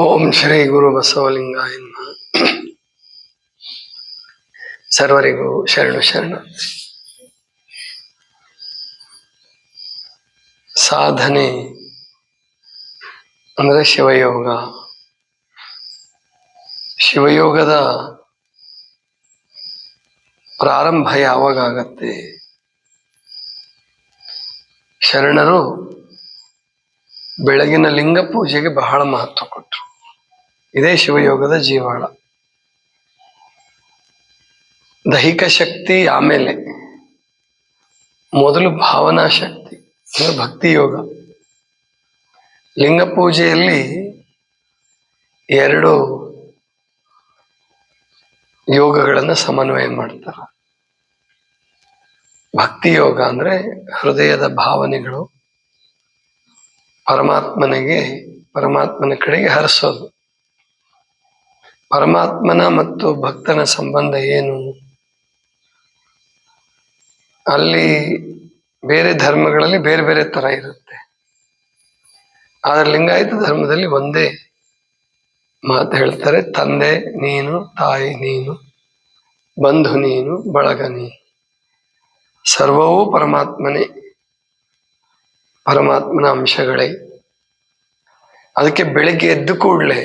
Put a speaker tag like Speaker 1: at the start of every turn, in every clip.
Speaker 1: ಓಂ ಶ್ರೀ ಗುರು ಬಸವಲಿಂಗಾಯ. ಸರ್ವರಿಗೂ ಶರಣು ಶರಣ. ಸಾಧನೆ ಅಂದ್ರೆ ಶಿವಯೋಗ. ಶಿವಯೋಗದ ಪ್ರಾರಂಭ ಯಾವಾಗ ಆಗತ್ತೆ ಶರಣರು ಬೆಳಗಿನ ಲಿಂಗ ಪೂಜೆಗೆ ಬಹಳ ಮಹತ್ವ ಕೊಟ್ಟರು ಇದೇ ಶಿವಯೋಗದ ಜೀವಾಳ. ದೈಹಿಕ ಶಕ್ತಿ ಆಮೇಲೆ ಮೊದಲು ಭಾವನಾ ಶಕ್ತಿ, ಅಂದ್ರೆ ಭಕ್ತಿ ಯೋಗ. ಲಿಂಗ ಪೂಜೆಯಲ್ಲಿ ಎರಡು ಯೋಗಗಳನ್ನು ಸಮನ್ವಯ ಮಾಡ್ತಾರೆ. ಭಕ್ತಿ ಯೋಗ ಅಂದ್ರೆ ಹೃದಯದ ಭಾವನೆಗಳು ಪರಮಾತ್ಮನಿಗೆ, ಪರಮಾತ್ಮನ ಕಡೆಗೆ ಹರಿಸೋದು. ಪರಮಾತ್ಮನ ಮತ್ತು ಭಕ್ತನ ಸಂಬಂಧ ಏನು? ಅಲ್ಲಿ ಬೇರೆ ಧರ್ಮಗಳಲ್ಲಿ ಬೇರೆ ಬೇರೆ ತರ ಇರುತ್ತೆ. ಆದರೆ ಲಿಂಗಾಯತ ಧರ್ಮದಲ್ಲಿ ಒಂದೇ ಮಾತು ಹೇಳ್ತಾರೆ, ತಂದೆ ನೀನು, ತಾಯಿ ನೀನು, ಬಂಧು ನೀನು, ಬಳಗ ನೀನು. ಸರ್ವವೂ ಪರಮಾತ್ಮನೇ. ಪರಮಾತ್ಮನ ಅಂಶಗಳೇ. ಅದಕ್ಕೆ ಬೆಳಿಗ್ಗೆ ಎದ್ದು ಕೂಡಲೇ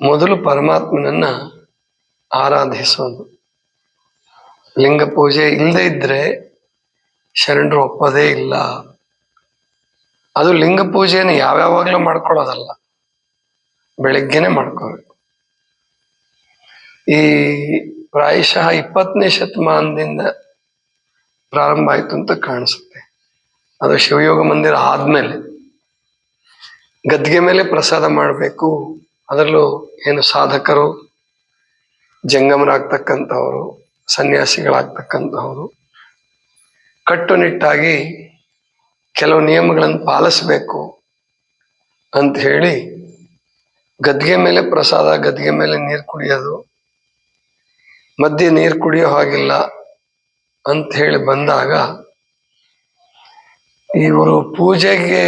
Speaker 1: ಮೊದಲು ಪರಮಾತ್ಮನನ್ನ ಆರಾಧಿಸೋದು. ಲಿಂಗ ಪೂಜೆ ಇಲ್ಲದೆ ಇದ್ರೆ ಶರಣರು ಒಪ್ಪೋದೇ ಇಲ್ಲ. ಅದು ಲಿಂಗ ಪೂಜೆಯನ್ನು ಯಾವ್ಯಾವಾಗ್ಲೂ ಮಾಡ್ಕೊಳ್ಳೋದಲ್ಲ. ಬೆಳಿಗ್ಗೆನೆ ಮಾಡ್ಕೋಬೇಕು ಈ ಪ್ರಾಯಶಃ ಇಪ್ಪತ್ತನೇ ಶತಮಾನದಿಂದ ಪ್ರಾರಂಭ ಆಯ್ತು ಅಂತ ಕಾಣಿಸುತ್ತೆ. ಅದು ಶಿವಯೋಗ ಮಂದಿರ ಆದ್ಮೇಲೆ ಗದ್ದಿಗೆ ಮೇಲೆ ಪ್ರಸಾದ ಮಾಡಬೇಕು. ಅದರಲ್ಲೂ ಏನು ಸಾಧಕರು, ಜಂಗಮರಾಗ್ತಕ್ಕಂಥವ್ರು, ಸನ್ಯಾಸಿಗಳಾಗ್ತಕ್ಕಂಥವ್ರು, ಕಟ್ಟುನಿಟ್ಟಾಗಿ ಕೆಲವು ನಿಯಮಗಳನ್ನು ಪಾಲಿಸಬೇಕು ಅಂತ ಹೇಳಿ ಗದ್ದಿಗೆ ಮೇಲೆ ಪ್ರಸಾದ, ಗದ್ದಿಗೆ ಮೇಲೆ ನೀರು ಕುಡಿಯೋದು, ಮಧ್ಯೆ ನೀರು ಕುಡಿಯೋ ಹಾಗಿಲ್ಲ ಅಂತ ಹೇಳಿ ಬಂದಾಗ ಇವರು ಪೂಜೆಗೆ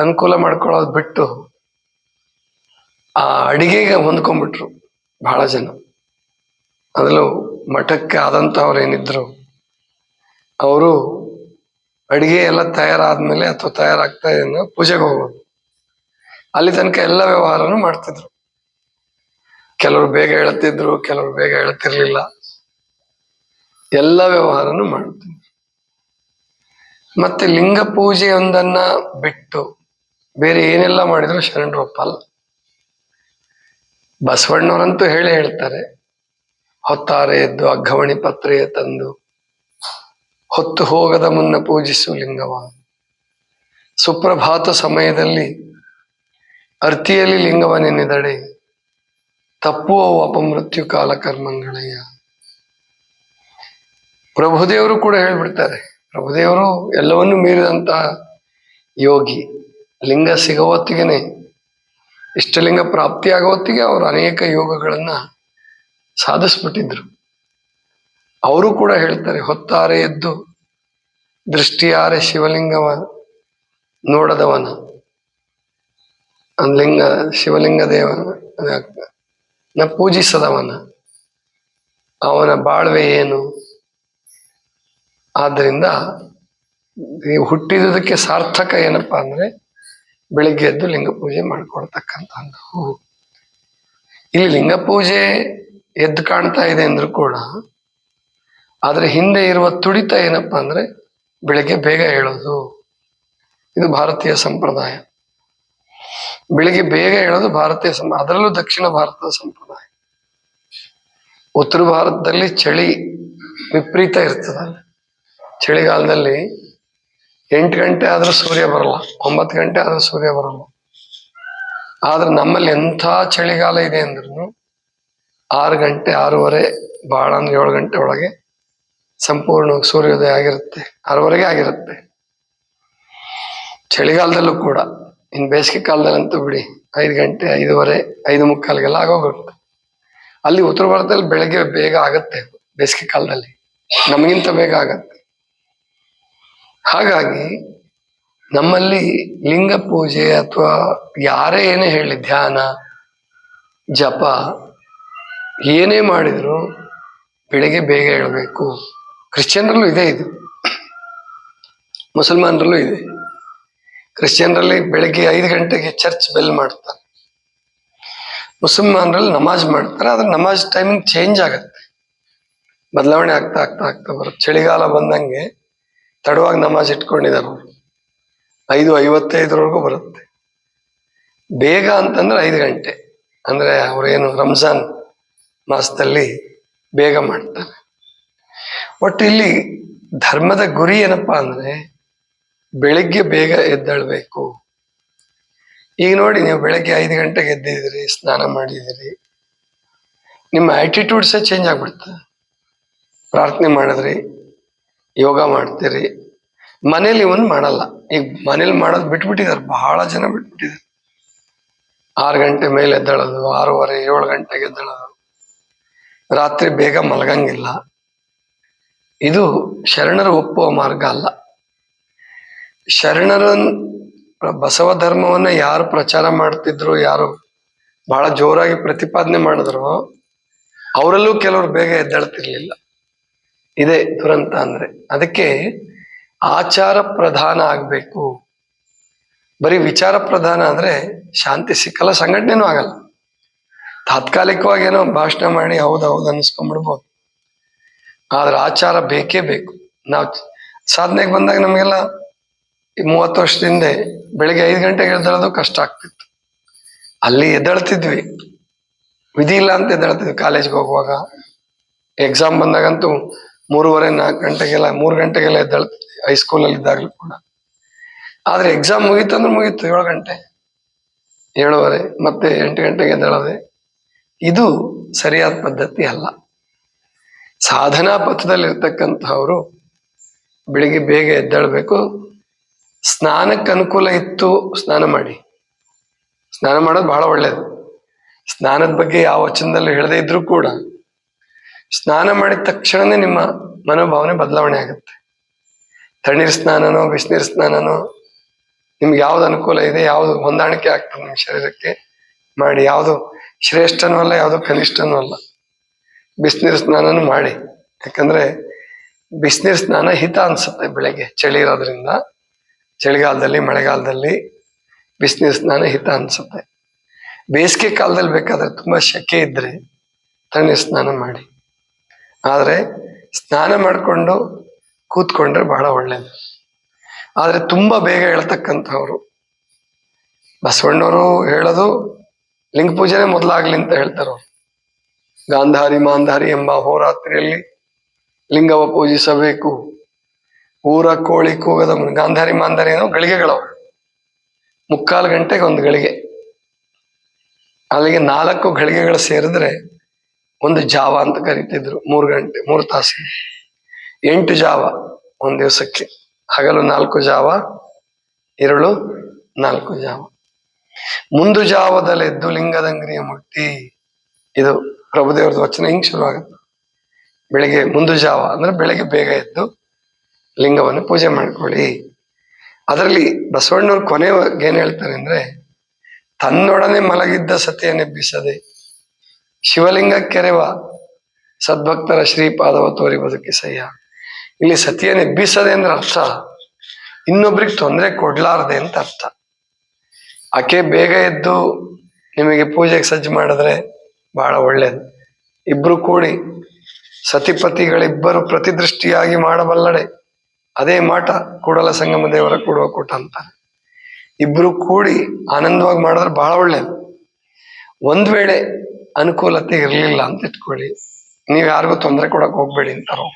Speaker 1: ಅನುಕೂಲ ಮಾಡ್ಕೊಳ್ಳೋದು ಬಿಟ್ಟು ಆ ಅಡಿಗೆಗೆ ಹೊಂದ್ಕೊಂಡ್ಬಿಟ್ರು ಬಹಳ ಜನ. ಅದರಲ್ಲೂ ಮಠಕ್ಕೆ ಆದಂಥವ್ರು ಏನಿದ್ರು, ಅವರು ಅಡಿಗೆ ಎಲ್ಲ ತಯಾರಾದ್ಮೇಲೆ ಅಥವಾ ತಯಾರಾಗ್ತಾ ಇದನ್ನ ಪೂಜೆಗೆ ಹೋಗೋದು ಅಲ್ಲಿ ತನಕ ಎಲ್ಲ ವ್ಯವಹಾರನು ಮಾಡ್ತಿದ್ರು. ಕೆಲವರು ಬೇಗ ಹೇಳ್ತಿದ್ರು, ಕೆಲವರು ಬೇಗ ಹೇಳ್ತಿರ್ಲಿಲ್ಲ. ಎಲ್ಲ ವ್ಯವಹಾರನು ಮಾಡ್ತಿದ್ರು. ಮತ್ತೆ ಲಿಂಗ ಪೂಜೆಯೊಂದನ್ನ ಬಿಟ್ಟು ಬೇರೆ ಏನೆಲ್ಲ ಮಾಡಿದ್ರು ಶರಣರು ಒಪ್ಪಲ್ಲ ಬಸವಣ್ಣವರಂತೂ ಹೇಳಿ ಹೇಳ್ತಾರೆ, ಹೊತ್ತಾರೆ ಎದ್ದು ಅಗ್ಗವಣಿ ಪತ್ರೆಯ ತಂದು, ಹೊತ್ತು ಹೋಗದ ಮುನ್ನ ಪೂಜಿಸು ಲಿಂಗವ. ಸುಪ್ರಭಾತ ಸಮಯದಲ್ಲಿ ಅರ್ತಿಯಲ್ಲಿ ಲಿಂಗವ ನೆನೆದಡೆ ತಪ್ಪುವ ಅಪಮೃತ್ಯು ಕಾಲ ಕರ್ಮಂಗಳಯ್ಯ ಪ್ರಭುದೇವರು ಕೂಡ ಹೇಳ್ಬಿಡ್ತಾರೆ ಪ್ರಭುದೇವರು ಎಲ್ಲವನ್ನೂ ಮೀರಿದಂತ ಯೋಗಿ, ಲಿಂಗ ಸಿಗೋ ಇಷ್ಟಲಿಂಗ ಪ್ರಾಪ್ತಿಯಾಗೋ ಹೊತ್ತಿಗೆ ಅವರು ಅನೇಕ ಯೋಗಗಳನ್ನ ಸಾಧಿಸ್ಬಿಟ್ಟಿದ್ರು. ಅವರು ಕೂಡ ಹೇಳ್ತಾರೆ, ಹೊತ್ತಾರೆ ಎದ್ದು ದೃಷ್ಟಿಯಾರೆ ಶಿವಲಿಂಗವ ನೋಡದವನ. ಲಿಂಗ ಶಿವಲಿಂಗ ದೇವನ ಪೂಜಿಸದವನ. ಅವನ ಬಾಳ್ವೆ ಏನು? ಆದ್ದರಿಂದ ನೀವು ಹುಟ್ಟಿದುದಕ್ಕೆ ಸಾರ್ಥಕ ಏನಪ್ಪಾ ಅಂದ್ರೆ ಬೆಳಿಗ್ಗೆ ಎದ್ದು ಲಿಂಗ ಪೂಜೆ ಮಾಡ್ಕೊಳ್ತಕ್ಕಂಥದ್ದು ಇಲ್ಲಿ ಲಿಂಗ ಪೂಜೆ ಎದ್ದು ಕಾಣ್ತಾ ಇದೆ ಅಂದ್ರೂ ಕೂಡ, ಆದ್ರೆ ಹಿಂದೆ ಇರುವ ತುಡಿತ ಏನಪ್ಪಾ ಅಂದ್ರೆ ಬೆಳಿಗ್ಗೆ ಬೇಗ ಹೇಳೋದು ಇದು ಭಾರತೀಯ ಸಂಪ್ರದಾಯ. ಬೆಳಿಗ್ಗೆ ಬೇಗ ಹೇಳೋದು ಭಾರತೀಯ ಸಂ ಅದರಲ್ಲೂ ದಕ್ಷಿಣ ಭಾರತದ ಸಂಪ್ರದಾಯ. ಉತ್ತರ ಭಾರತದಲ್ಲಿ ಚಳಿ ವಿಪರೀತ ಇರ್ತದಲ್ಲ. ಚಳಿಗಾಲದಲ್ಲಿ ಎಂಟು ಗಂಟೆ ಆದ್ರೂ ಸೂರ್ಯ ಬರಲ್ಲ, ಒಂಬತ್ತು ಗಂಟೆ ಆದ್ರೂ ಸೂರ್ಯ ಬರಲ್ಲ. ಆದ್ರೆ ನಮ್ಮಲ್ಲಿ ಎಂಥ ಚಳಿಗಾಲ ಇದೆ ಅಂದ್ರೂ ಆರು ಗಂಟೆ, ಆರೂವರೆ ಭಾಳ ಅಂದ್ರೆ ಏಳು ಗಂಟೆ ಒಳಗೆ ಸಂಪೂರ್ಣ ಸೂರ್ಯೋದಯ ಆಗಿರುತ್ತೆ, ಆರೂವರೆಗೆ ಆಗಿರುತ್ತೆ. ಚಳಿಗಾಲದಲ್ಲೂ ಕೂಡ ಇನ್ನು ಬೇಸಿಗೆ ಕಾಲದಲ್ಲಂತೂ ಬಿಡಿ, ಐದು ಗಂಟೆ, ಐದುವರೆ, ಐದು ಮುಕ್ಕಾಲಿಗೆಲ್ಲ ಆಗೋಗುತ್ತೆ ಅಲ್ಲಿ ಉತ್ತರ ಭಾರತದಲ್ಲಿ ಬೆಳಗ್ಗೆ ಬೇಗ ಆಗುತ್ತೆ, ಬೇಸಿಗೆ ಕಾಲದಲ್ಲಿ. ನಮಗಿಂತ ಬೇಗ ಆಗತ್ತೆ. ಹಾಗಾಗಿ ನಮ್ಮಲ್ಲಿ ಲಿಂಗ ಪೂಜೆ ಅಥವಾ ಯಾರೇ ಏನೇ ಹೇಳಿ ಧ್ಯಾನ, ಜಪ, ಏನೇ ಮಾಡಿದ್ರು ಬೆಳಿಗ್ಗೆ ಬೇಗ ಹೇಳಬೇಕು ಕ್ರಿಶ್ಚಿಯನ್ರಲ್ಲೂ ಇದೆ ಇದು. ಮುಸಲ್ಮಾನರಲ್ಲೂ ಇದೆ. ಕ್ರಿಶ್ಚಿಯನ್ರಲ್ಲಿ ಬೆಳಿಗ್ಗೆ ಐದು ಗಂಟೆಗೆ ಚರ್ಚ್ ಬೆಲ್ ಮಾಡ್ತಾರೆ. ಮುಸಲ್ಮಾನರಲ್ಲಿ ನಮಾಜ್ ಮಾಡ್ತಾರೆ, ಆದ್ರೆ ನಮಾಜ್ ಟೈಮಿಂಗ್ ಚೇಂಜ್ ಆಗುತ್ತೆ. ಬದಲಾವಣೆ ಆಗ್ತಾ ಆಗ್ತಾ ಆಗ್ತಾ ಬರುತ್ತೆ. ಚಳಿಗಾಲ ಬಂದಂಗೆ ತಡವಾಗಿ ನಮಾಜ್ ಇಟ್ಕೊಂಡಿದ್ದಾರೆ ಐದು ಐವತ್ತೈದರವರೆಗೂ ಬರುತ್ತೆ. ಬೇಗ ಅಂತಂದ್ರೆ ಐದು ಗಂಟೆ. ಅಂದ್ರೆ ಅವರೇನು ರಂಜಾನ್ ಮಾಸದಲ್ಲಿ ಬೇಗ ಮಾಡ್ತಾರೆ. ಒಟ್ಟು ಇಲ್ಲಿ ಧರ್ಮದ ಗುರಿ ಏನಪ್ಪಾ ಅಂದ್ರೆ ಬೆಳಿಗ್ಗೆ ಬೇಗ ಎದ್ದಳ್ಬೇಕು. ಈಗ ನೋಡಿ ನೀವು ಬೆಳಗ್ಗೆ ಐದು ಗಂಟೆಗೆ ಎದ್ದಿದ್ದೀರಿ ಸ್ನಾನ ಮಾಡಿದಿರಿ. ನಿಮ್ಮ ಆಟಿಟ್ಯೂಡ್ಸೇ ಚೇಂಜ್ ಆಗ್ಬಿಡ್ತದೆ. ಪ್ರಾರ್ಥನೆ ಮಾಡಿದ್ರಿ ಯೋಗ ಮಾಡ್ತೀರಿ. ಮನೇಲಿ ಒಂದು ಮಾಡಲ್ಲ. ಈಗ ಮನೇಲಿ ಮಾಡೋದು ಬಿಟ್ಬಿಟ್ಟಿದ್ದಾರೆ ಬಹಳ ಜನ ಬಿಟ್ಬಿಟ್ಟಿದ್ದಾರೆ ಆರು ಗಂಟೆ ಮೇಲೆ ಎದ್ದೇಳೋದು, ಆರೂವರೆ, ಏಳು ಗಂಟೆಗೆ ಎದ್ದೇಳೋದು. ರಾತ್ರಿ ಬೇಗ ಮಲಗಂಗಿಲ್ಲ. ಇದು ಶರಣರು ಒಪ್ಪುವ ಮಾರ್ಗ ಅಲ್ಲ. ಶರಣರ ಬಸವ ಧರ್ಮವನ್ನ ಯಾರು ಪ್ರಚಾರ ಮಾಡ್ತಿದ್ರು, ಯಾರು ಬಹಳ ಜೋರಾಗಿ ಪ್ರತಿಪಾದನೆ ಮಾಡಿದ್ರು, ಅವರಲ್ಲೂ ಕೆಲವರು ಬೇಗ ಎದ್ದೇಳ್ತಿರ್ಲಿಲ್ಲ. ಇದೆ ದುರಂತ ಅಂದ್ರೆ. ಅದಕ್ಕೆ ಆಚಾರ ಪ್ರಧಾನ ಆಗಬೇಕು. ಬರೀ ವಿಚಾರ ಪ್ರಧಾನ ಅಂದ್ರೆ ಶಾಂತಿ ಸಿಕ್ಕಲ್ಲ, ಸಂಘಟನೆನೂ ಆಗಲ್ಲ. ತಾತ್ಕಾಲಿಕವಾಗಿ ಏನೋ ಭಾಷಣ ಮಾಡಿ ಹೌದು ಹೌದು ಅನ್ಸ್ಕೊಂಡ್ಬಿಡ್ಬೋದು ಆದ್ರೆ ಆಚಾರ ಬೇಕೇ ಬೇಕು. ನಾವು ಸಾಧನೆಗೆ ಬಂದಾಗ ನಮಗೆಲ್ಲ ಮೂವತ್ತು ವರ್ಷದ ಹಿಂದೆ ಬೆಳಿಗ್ಗೆ ಐದು ಗಂಟೆಗೆ ಎದ್ದೇಳೋದು ಕಷ್ಟ ಆಗ್ತಿತ್ತು. ಅಲ್ಲಿ ಎದ್ದೇಳ್ತಿದ್ವಿ. ವಿಧಿ ಇಲ್ಲ ಅಂತ ಎದ್ದೇಳ್ತಿದ್ವಿ. ಕಾಲೇಜ್ಗೆ ಹೋಗುವಾಗ. ಎಕ್ಸಾಮ್ ಬಂದಾಗಂತೂ ಮೂರುವರೆ, ನಾಲ್ಕು ಗಂಟೆಗೆಲ್ಲ, ಮೂರು ಗಂಟೆಗೆಲ್ಲ ಎದ್ದೇಳ್ತಿದ್ವಿ ಹೈಸ್ಕೂಲಲ್ಲಿ ಇದ್ದಾಗಲೂ ಕೂಡ. ಆದ್ರೆ ಎಕ್ಸಾಮ್ ಮುಗೀತಂದ್ರೆ ಮುಗೀತು, ಏಳು ಗಂಟೆ, ಏಳುವರೆ, ಮತ್ತೆ ಎಂಟು ಗಂಟೆಗೆ ಎದ್ದೇಳದೆ. ಇದು ಸರಿಯಾದ ಪದ್ಧತಿ ಅಲ್ಲ. ಸಾಧನಾ ಪಥದಲ್ಲಿರ್ತಕ್ಕಂಥವ್ರು ಬೆಳಿಗ್ಗೆ ಬೇಗ ಎದ್ದೇಳಬೇಕು. ಸ್ನಾನಕ್ಕೆ ಅನುಕೂಲ ಇತ್ತು, ಸ್ನಾನ ಮಾಡಿ. ಸ್ನಾನ ಮಾಡೋದು ಬಹಳ ಒಳ್ಳೆಯದು ಸ್ನಾನದ ಬಗ್ಗೆ ಯಾವ ವಚನದಲ್ಲೂ ಹೇಳದೇ ಇದ್ರೂ ಕೂಡ ಸ್ನಾನ ಮಾಡಿದ ತಕ್ಷಣನೇ ನಿಮ್ಮ ಮನೋಭಾವನೆ ಬದಲಾವಣೆ ಆಗುತ್ತೆ. ತಣ್ಣೀರ್ ಸ್ನಾನನೋ, ಬಿಸಿನೀರ್ ಸ್ನಾನನೋ, ನಿಮ್ಗೆ ಯಾವ್ದು ಅನುಕೂಲ ಇದೆ, ಯಾವ್ದು ಹೊಂದಾಣಿಕೆ ಆಗ್ತದೆ ನಿಮ್ಮ ಶರೀರಕ್ಕೆ, ಮಾಡಿ. ಯಾವುದು ಶ್ರೇಷ್ಠನೂ ಅಲ್ಲ, ಯಾವುದು ಕನಿಷ್ಠನೂ ಅಲ್ಲ. ಬಿಸಿನೀರು ಸ್ನಾನನೂ ಮಾಡಿ. ಯಾಕಂದ್ರೆ ಬಿಸಿನೀರು ಸ್ನಾನ ಹಿತ ಅನ್ಸುತ್ತೆ ಬೆಳಗ್ಗೆ, ಚಳಿ ಇರೋದ್ರಿಂದ. ಚಳಿಗಾಲದಲ್ಲಿ, ಮಳೆಗಾಲದಲ್ಲಿ ಬಿಸಿನೀರು ಸ್ನಾನ ಹಿತ ಅನ್ಸುತ್ತೆ. ಬೇಸಿಗೆ ಕಾಲದಲ್ಲಿ ಬೇಕಾದ್ರೆ ತುಂಬಾ ಶೆಕೆ ಇದ್ರೆ ತಣ್ಣೀರು ಸ್ನಾನ ಮಾಡಿ. ಆದ್ರೆ ಸ್ನಾನ ಮಾಡಿಕೊಂಡು ಕೂತ್ಕೊಂಡ್ರೆ ಬಹಳ ಒಳ್ಳೇದು. ಆದರೆ ತುಂಬ ಬೇಗ ಹೇಳ್ತಕ್ಕಂಥವ್ರು. ಬಸವಣ್ಣವರು ಹೇಳೋದು ಲಿಂಗ ಪೂಜೆನೇ ಮೊದಲಾಗ್ಲಿ ಅಂತ ಹೇಳ್ತಾರ ಗಾಂಧಾರಿ ಮಾಂಧಾರಿ ಎಂಬ ಹೋರಾತ್ರಿಯಲ್ಲಿ ಲಿಂಗವ ಪೂಜಿಸಬೇಕು. ಊರ ಕೋಳಿ ಕೂಗದ ಗಾಂಧಾರಿ ಮಾಂಧಾರಿ ಏನೋ ಗಳಿಗೆಗಳವು. ಮುಕ್ಕಾಲು ಗಂಟೆಗೆ ಒಂದು ಗಳಿಗೆ. ಅಲ್ಲಿಗೆ ನಾಲ್ಕು ಗಳಿಗೆಗಳು ಸೇರಿದ್ರೆ ಒಂದು ಜಾವ ಅಂತ ಕರಿತಿದ್ರು, ಮೂರು ಗಂಟೆ, ಮೂರು ತಾಸು. ಎಂಟು ಜಾವ ಒಂದು ದಿವಸಕ್ಕೆ. ಹಗಲು ನಾಲ್ಕು ಜಾವ, ಇರಳು ನಾಲ್ಕು ಜಾವ. ಮುಂದು ಜಾವದಲ್ಲೆದ್ದು ಲಿಂಗದಂಗ್ರಿಯ ಮುಟ್ಟಿ ಇದು ಪ್ರಭುದೇವ್ರದ ವಚನ ಹಿಂಗ್ ಶುರುವಾಗುತ್ತೆ? ಬೆಳಿಗ್ಗೆ ಮುಂದು ಜಾವ ಅಂದ್ರೆ ಬೆಳಿಗ್ಗೆ ಬೇಗ ಎದ್ದು ಲಿಂಗವನ್ನು ಪೂಜೆ ಮಾಡ್ಕೊಳ್ಳಿ. ಅದರಲ್ಲಿ ಬಸವಣ್ಣವ್ರು ಕೊನೆಗೆ ಏನ್ ಹೇಳ್ತಾರೆ ಅಂದ್ರೆ, ತನ್ನೊಡನೆ ಮಲಗಿದ್ದ ಸತಿಯನ್ನೆಬ್ಬಿಸದೆ ಶಿವಲಿಂಗ ಕೆರೆವ ಸದ್ಭಕ್ತರ ಶ್ರೀಪಾದವ ತೋರಿ ಬದುಕಿಸಯ್ಯ ಇಲ್ಲಿ ಸತಿಯನ್ನು ಎಬ್ಬಿಸದೆ ಅಂದ್ರೆ ಅರ್ಥ. ಇನ್ನೊಬ್ರಿಗೆ ತೊಂದರೆ ಕೊಡ್ಲಾರ್ದೆ ಅಂತ ಅರ್ಥ. ಆಕೆ ಬೇಗ ಎದ್ದು ನಿಮಗೆ ಪೂಜೆಗೆ ಸಜ್ಜು ಮಾಡಿದ್ರೆ ಬಹಳ ಒಳ್ಳೇದು. ಇಬ್ರು ಕೂಡಿ ಸತಿಪತಿಗಳಿಬ್ಬರು ಪ್ರತಿದೃಷ್ಟಿಯಾಗಿ ಮಾಡಬಲ್ಲಡೆ. ಅದೇ ಮಾಟ ಕೂಡಲ ಸಂಗಮ ದೇವರ ಕೂಡುವ ಕೂಟ ಅಂತ. ಇಬ್ರು ಕೂಡಿ ಆನಂದವಾಗಿ ಮಾಡಿದ್ರೆ ಬಹಳ ಒಳ್ಳೇದು. ಒಂದ್ ವೇಳೆ ಅನುಕೂಲತೆ ಇರಲಿಲ್ಲ ಅಂತ ಇಟ್ಕೊಳ್ಳಿ. ನೀವು ಯಾರಿಗೂ ತೊಂದರೆ ಕೊಡಕ್ ಹೋಗ್ಬೇಡಿ ಅಂತಾರೋ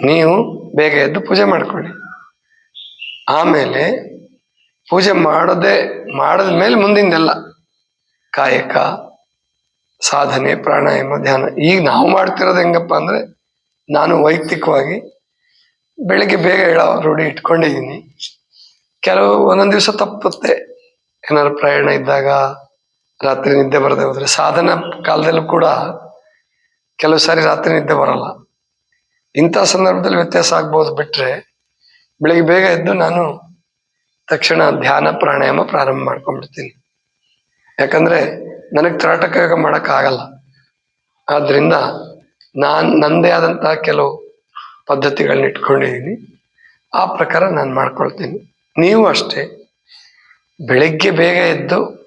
Speaker 1: ನೀವು ಬೇಗ ಎದ್ದು ಪೂಜೆ ಮಾಡ್ಕೊಳ್ಳಿ. ಆಮೇಲೆ ಪೂಜೆ ಮಾಡದೆ, ಮಾಡಿದ ಮೇಲೆ ಮುಂದಿಂದೆಲ್ಲ ಕಾಯಕ, ಸಾಧನೆ, ಪ್ರಾಣಾಯಾಮ, ಧ್ಯಾನ. ಈಗ ನಾವು ಮಾಡ್ತಿರೋದು ಹೆಂಗಪ್ಪ ಅಂದ್ರೆ ನಾನು ವೈಯಕ್ತಿಕವಾಗಿ ಬೆಳಿಗ್ಗೆ ಬೇಗ ಹೇಳೋ ರೂಢಿ ಇಟ್ಕೊಂಡಿದ್ದೀನಿ. ಕೆಲವು ಒಂದೊಂದು ದಿವಸ ತಪ್ಪುತ್ತೆ. ಏನಾದ್ರು ಪ್ರಯಾಣ ಇದ್ದಾಗ ರಾತ್ರಿ ನಿದ್ದೆ ಬರದೆ ಹೋದ್ರೆ. ಸಾಧನ ಕಾಲದಲ್ಲೂ ಕೂಡ ಕೆಲವು ಸಾರಿ ರಾತ್ರಿ ನಿದ್ದೆ ಬರಲ್ಲ. ಇಂಥ ಸಂದರ್ಭದಲ್ಲಿ ವ್ಯತ್ಯಾಸ ಆಗ್ಬೋದು ಬಿಟ್ರೆ ಬೆಳಿಗ್ಗೆ ಬೇಗ ಎದ್ದು ನಾನು ತಕ್ಷಣ ಧ್ಯಾನ, ಪ್ರಾಣಾಯಾಮ ಪ್ರಾರಂಭ ಮಾಡ್ಕೊಂಡ್ಬಿಡ್ತೀನಿ. ಯಾಕಂದ್ರೆ ನನಗೆ ತ್ರಾಟಕ ಯೋಗ ಮಾಡೋಕ್ಕಾಗಲ್ಲ. ಆದ್ರಿಂದ ನಾನು ನನ್ನದೇ ಆದಂತಹ ಕೆಲವು ಪದ್ಧತಿಗಳನ್ನ ಇಟ್ಕೊಂಡಿದ್ದೀನಿ ಆ ಪ್ರಕಾರ ನಾನು ಮಾಡ್ಕೊಳ್ತೀನಿ. ನೀವು ಅಷ್ಟೇ. ಬೆಳಿಗ್ಗೆ ಬೇಗ ಎದ್ದು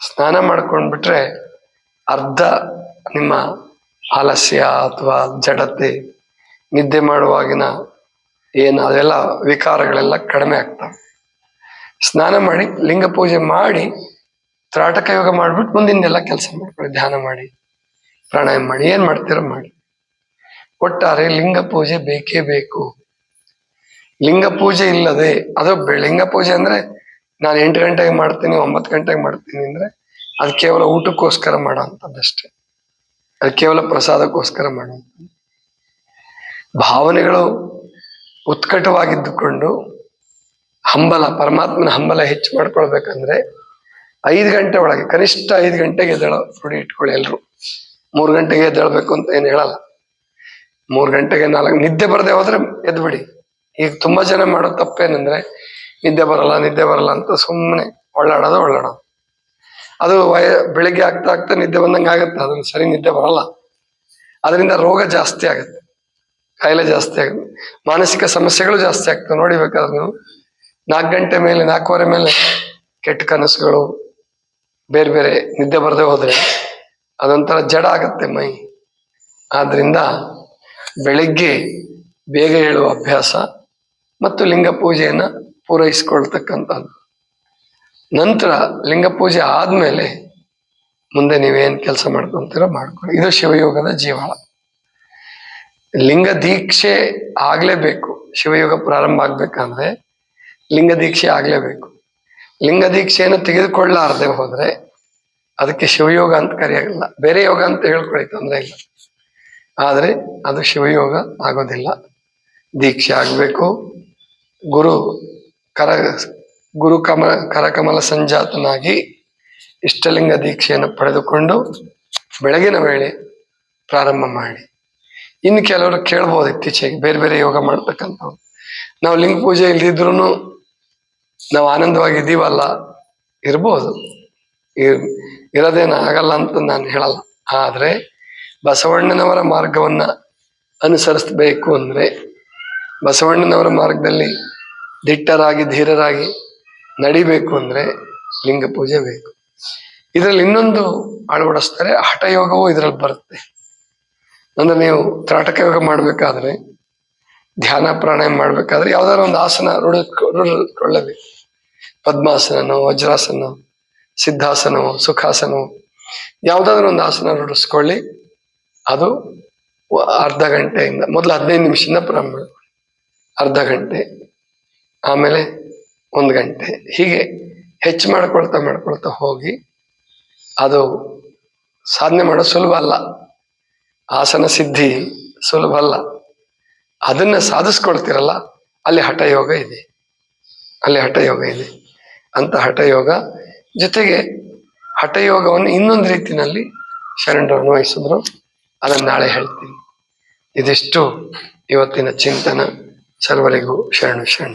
Speaker 1: ಸ್ನಾನ ಮಾಡ್ಕೊಂಡ್ಬಿಟ್ರೆ ಅರ್ಧ ನಿಮ್ಮ ಆಲಸ್ಯ ಅಥವಾ ಜಡತೆ, ನಿದ್ದೆ ಮಾಡುವಾಗಿನ ಏನು ಅದೆಲ್ಲ ವಿಕಾರಗಳೆಲ್ಲ ಕಡಿಮೆ ಆಗ್ತವೆ. ಸ್ನಾನ ಮಾಡಿ, ಲಿಂಗ ಪೂಜೆ ಮಾಡಿ, ತ್ರಾಟಕ ಯೋಗ ಮಾಡಿಬಿಟ್ಟು ಮುಂದಿನೆಲ್ಲ ಕೆಲಸ ಮಾಡ್ಕೊಳ್ಳಿ, ಧ್ಯಾನ ಮಾಡಿ, ಪ್ರಾಣಾಯಾಮ ಮಾಡಿ, ಏನ್ ಮಾಡ್ತೀರೋ ಮಾಡಿ. ಒಟ್ಟಾರೆ ಲಿಂಗ ಪೂಜೆ ಬೇಕೇ ಬೇಕು. ಲಿಂಗ ಪೂಜೆ ಇಲ್ಲದೆ, ಅದು ಲಿಂಗ ಪೂಜೆ ಅಂದ್ರೆ ನಾನು ಎಂಟು ಗಂಟೆಗೆ ಮಾಡ್ತೀನಿ, ಒಂಬತ್ತು ಗಂಟೆಗೆ ಮಾಡ್ತೀನಿ ಅಂದ್ರೆ ಅದು ಕೇವಲ ಊಟಕ್ಕೋಸ್ಕರ ಮಾಡೋಂಥದ್ದಷ್ಟೇ ಅದು ಕೇವಲ ಪ್ರಸಾದಕ್ಕೋಸ್ಕರ ಮಾಡುವಂಥದ್ದು. ಭಾವನೆಗಳು ಉತ್ಕಟವಾಗಿದ್ದುಕೊಂಡು ಹಂಬಲ, ಪರಮಾತ್ಮನ ಹಂಬಲ ಹೆಚ್ಚು ಮಾಡ್ಕೊಳ್ಬೇಕಂದ್ರೆ ಐದು ಗಂಟೆ ಒಳಗೆ, ಕನಿಷ್ಠ ಐದು ಗಂಟೆಗೆ ಎದ್ದೇಳೋ, ರೂಢಿ ಇಟ್ಕೊಳ್ಳಿ ಎಲ್ರು. ಮೂರು ಗಂಟೆಗೆ ಎದ್ದೇಳ್ಬೇಕು ಅಂತ ಏನು ಹೇಳಲ್ಲ. ಮೂರು ಗಂಟೆಗೆ ನಾಲ್ಕು, ನಿದ್ದೆ ಬರದೆ ಹೋದ್ರೆ ಎದ್ಬಿಡಿ. ಈಗ ತುಂಬಾ ಜನ ಮಾಡೋ ತಪ್ಪೇನಂದ್ರೆ ನಿದ್ದೆ ಬರಲ್ಲ ನಿದ್ದೆ ಬರಲ್ಲ ಅಂತ ಸುಮ್ಮನೆ ಒಳ್ಳಾಡೋದು ಒಳ್ಳಾಡೋದು. ಅದು ವಯ, ಬೆಳಿಗ್ಗೆ ಆಗ್ತಾ ಆಗ್ತಾ ನಿದ್ದೆ ಬಂದಂಗೆ ಆಗುತ್ತೆ, ಅದನ್ನು ಸರಿ ನಿದ್ದೆ ಬರಲ್ಲ. ಅದರಿಂದ ರೋಗ ಜಾಸ್ತಿ ಆಗುತ್ತೆ, ಕಾಯಿಲೆ ಜಾಸ್ತಿ ಆಗುತ್ತೆ, ಮಾನಸಿಕ ಸಮಸ್ಯೆಗಳು ಜಾಸ್ತಿ ಆಗ್ತವೆ. ನೋಡಿಬೇಕಾದ್ರೆ ನೀವು, ನಾಲ್ಕು ಗಂಟೆ ಮೇಲೆ, ನಾಲ್ಕೂವರೆ ಮೇಲೆ ಕೆಟ್ಟ ಕನಸುಗಳು, ಬೇರೆ ಬೇರೆ ನಿದ್ದೆ ಬರದೆ ಹೋದರೆ ಅದೊಂಥರ ಜಡ ಆಗುತ್ತೆ ಮೈ. ಆದ್ರಿಂದ ಬೆಳಿಗ್ಗೆ ಬೇಗ ಹೇಳುವ ಅಭ್ಯಾಸ ಮತ್ತು ಲಿಂಗ ಪೂಜೆಯನ್ನ ಪೂರೈಸಿಕೊಳ್ತಕ್ಕಂಥದ್ದು. ನಂತರ ಲಿಂಗ ಪೂಜೆ ಆದಮೇಲೆ ಮುಂದೆ ನೀವೇನು ಕೆಲಸ ಮಾಡ್ಕೊಂತೀರ ಮಾಡ್ಕೊಳ್ಳಿ. ಇದು ಶಿವಯೋಗದ ಜೀವಾಳ. ಲಿಂಗ ದೀಕ್ಷೆ ಆಗಲೇಬೇಕು. ಶಿವಯೋಗ ಪ್ರಾರಂಭ ಆಗ್ಬೇಕಂದ್ರೆ ಲಿಂಗ ದೀಕ್ಷೆ ಆಗಲೇಬೇಕು. ಲಿಂಗ ದೀಕ್ಷೆಯನ್ನು ತೆಗೆದುಕೊಳ್ಳಾರದೆ ಹೋದ್ರೆ ಅದಕ್ಕೆ ಶಿವಯೋಗ ಅಂತ ಕರೆಯಾಗಲ್ಲ ಬೇರೆ ಯೋಗ ಅಂತ ಹೇಳ್ಕೊಳ್ಳಿ, ತೊಂದರೆ ಇಲ್ಲ. ಆದರೆ ಅದು ಶಿವಯೋಗ ಆಗೋದಿಲ್ಲ. ದೀಕ್ಷೆ ಆಗಬೇಕು. ಗುರು ಕರ, ಗುರು ಕಮಲ, ಕರಕಮಲ ಸಂಜಾತನಾಗಿ ಇಷ್ಟಲಿಂಗ ದೀಕ್ಷೆಯನ್ನು ಪಡೆದುಕೊಂಡು ಬೆಳಗಿನ ವೇಳೆ ಪ್ರಾರಂಭ ಮಾಡಿ. ಇನ್ನು ಕೆಲವರು ಕೇಳ್ಬೋದು ಇತ್ತೀಚೆಗೆ ಬೇರೆ ಬೇರೆ ಯೋಗ ಮಾಡ್ತಕ್ಕಂಥವ್ರು ನಾವು ಲಿಂಗ ಪೂಜೆ ಇಲ್ದಿದ್ರು ನಾವು ಆನಂದವಾಗಿ ಇದೀವಲ್ಲ ಇರ್ಬೋದು. ಇರೋದೇನು ಆಗಲ್ಲ ಅಂತ ನಾನು ಹೇಳಲ್ಲ. ಆದರೆ ಬಸವಣ್ಣನವರ ಮಾರ್ಗವನ್ನ ಅನುಸರಿಸಬೇಕು ಅಂದ್ರೆ ಬಸವಣ್ಣನವರ ಮಾರ್ಗದಲ್ಲಿ ದಿಟ್ಟರಾಗಿ, ಧೀರರಾಗಿ ನಡಿಬೇಕು ಅಂದ್ರೆ ಲಿಂಗ ಪೂಜೆ ಬೇಕು. ಇದರಲ್ಲಿ ಇನ್ನೊಂದು ಅಳವಡಿಸ್ತಾರೆ ಹಠಯೋಗವೂ ಇದರಲ್ಲಿ ಬರುತ್ತೆ. ಅಂದ್ರೆ ನೀವು ತ್ರಾಟಕ ಯೋಗ ಮಾಡಬೇಕಾದ್ರೆ, ಧ್ಯಾನ ಪ್ರಾಣಾಯಾಮ ಮಾಡ್ಬೇಕಾದ್ರೆ ಯಾವ್ದಾದ್ರು ಒಂದು ಆಸನ ರೂಢ ರೂಢಿಕೊಳ್ಳಬೇಕು ಪದ್ಮಾಸನನೋ ವಜ್ರಾಸನ ಸಿದ್ಧಾಸನವೋ, ಸುಖಾಸನವೋ, ಯಾವ್ದಾದ್ರು ಒಂದು ಆಸನ ರೂಢಿಸ್ಕೊಳ್ಳಿ. ಅದು ಅರ್ಧ ಗಂಟೆಯಿಂದ, ಮೊದಲು ಹದಿನೈದು ನಿಮಿಷದಿಂದ ಪ್ರಾರಂಭ. ಅರ್ಧ ಗಂಟೆ. ಆಮೇಲೆ ಒಂದು ಗಂಟೆ ಹೀಗೆ ಹೆಚ್ಚು ಮಾಡ್ಕೊಳ್ತಾ ಮಾಡ್ಕೊಳ್ತಾ ಹೋಗಿ ಅದು ಸಾಧನೆ ಮಾಡೋದು ಸುಲಭ ಅಲ್ಲ. ಆಸನ ಸಿದ್ಧಿ ಸುಲಭ ಅಲ್ಲ. ಅದನ್ನು ಸಾಧಿಸ್ಕೊಳ್ತಿರಲ್ಲ, ಅಲ್ಲಿ ಹಠಯೋಗ ಇದೆ. ಅಲ್ಲಿ ಹಠಯೋಗ ಇದೆ. ಅಂತ ಹಠಯೋಗ ಜೊತೆಗೆ ಹಠಯೋಗವನ್ನು ಇನ್ನೊಂದು ರೀತಿಯಲ್ಲಿ ಶರಣರು ಅನ್ವಯಿಸಿದ್ರು. ಅದನ್ನು ನಾಳೆ ಹೇಳ್ತೀನಿ. ಇದಿಷ್ಟು ಇವತ್ತಿನ ಚಿಂತನ. ಸರ್ವರಿಗೂ ಶರಣು ಶರಣ.